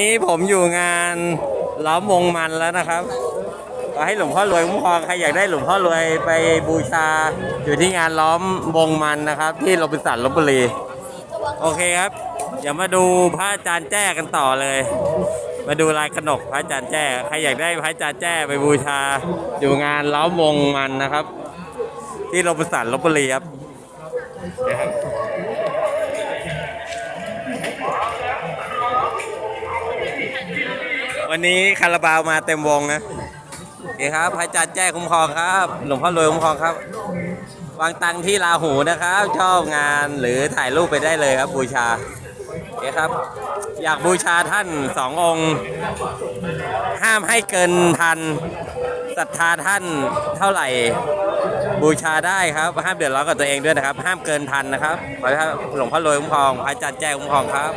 นี้ผมอยู่งานล้อมวงมันแล้วนะครับก็ให้หลวงพ่อรวยคุ้มครองใครอยากได้หลวงพ่อรวยไปบูชา อยู่ที่งานล้อมวงมันนะครับ ที่โรบินสันลบบุรี โอเคครับ เดี๋ยวมาดูพระอาจารย์แจ้กันต่อเลย มาดูลายขนกพระอาจารย์แจ้ใครอยากได้พระอาจารย์แจ้ไปบูชา อยู่งานล้อมวงมันนะครับ ที่โรบินสันลบบุรีครับ วันนี้คาราบาวมาเต็มวงนะโอเคครับพระอาจารย์แจ้คุ้มครองครับ หลวงพ่อรวยคุ้มครองครับ วางตังที่ราหูนะครับ ชอบงานหรือถ่ายรูปไปได้เลยครับ บูชาโอเคครับ อยากบูชาท่านสององค์ ห้ามให้เกินพันศรัทธาท่านเท่าไหร่บูชาได้ครับห้ามเดือดร้อนกับตัวเองด้วยนะครับ ห้ามเกินพันนะครับขอให้หลวงพ่อรวยคุ้มครองพระอาจารย์แจ้คุ้มครองครับ